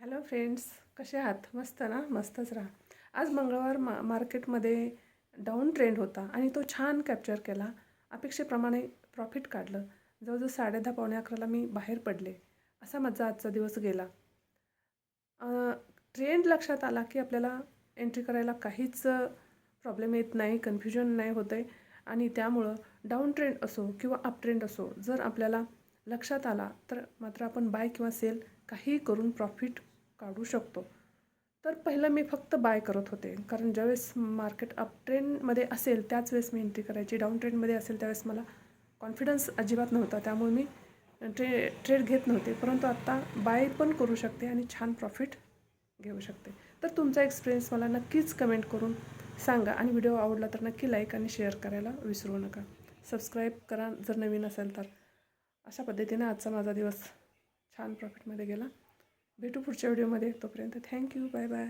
Hello friends कसे आहात? मस्त ना? मस्तच राहा. आज मंगळवार मा मार्केटमध्ये डाऊन ट्रेंड होता आणि तो छान कॅप्चर केला. अपेक्षेप्रमाणे प्रॉफिट काढलं. जवळजवळ साडे दहा पावणे अकराला मी बाहेर पडले. असा माझा आजचा दिवस गेला. ट्रेंड लक्षात आला की आपल्याला एंट्री करायला काहीच प्रॉब्लेम येत नाही कन्फ्युजन नाही होत आहे आणि त्यामुळं डाऊन ट्रेंड असो किंवा अप ट्रेंड असो जर आपल्याला लक्षात आला तर मात्र आपण बाय किंवा सेल काही करून प्रॉफिट काढू शकतो. तर पहिलं मी फक्त बाय करत होते. कारण ज्यावेळेस मार्केट अप ट्रेंडमध्ये असेल त्याच वेळेस मी एंट्री करायची. डाऊन ट्रेंडमध्ये असेल त्यावेळेस मला कॉन्फिडन्स अजिबात नव्हता. त्यामुळे मी ट्रे ट्रेड घेत नव्हते. परंतु आत्ता बाय पण करू शकते आणि छान प्रॉफिट घेऊ शकते. तर तुमचा एक्सपिरियन्स मला नक्कीच कमेंट करून सांगा. आणि व्हिडिओ आवडला तर नक्की लाईक आणि शेअर करायला विसरू नका. सबस्क्राईब करा जर नवीन असेल तर. अशा पद्धतीने आजचा माझा दिवस छान प्रॉफिटमध्ये गेला. भेटू पुढच्या व्हिडिओमध्ये तोपर्यंत थँक्यू बाय बाय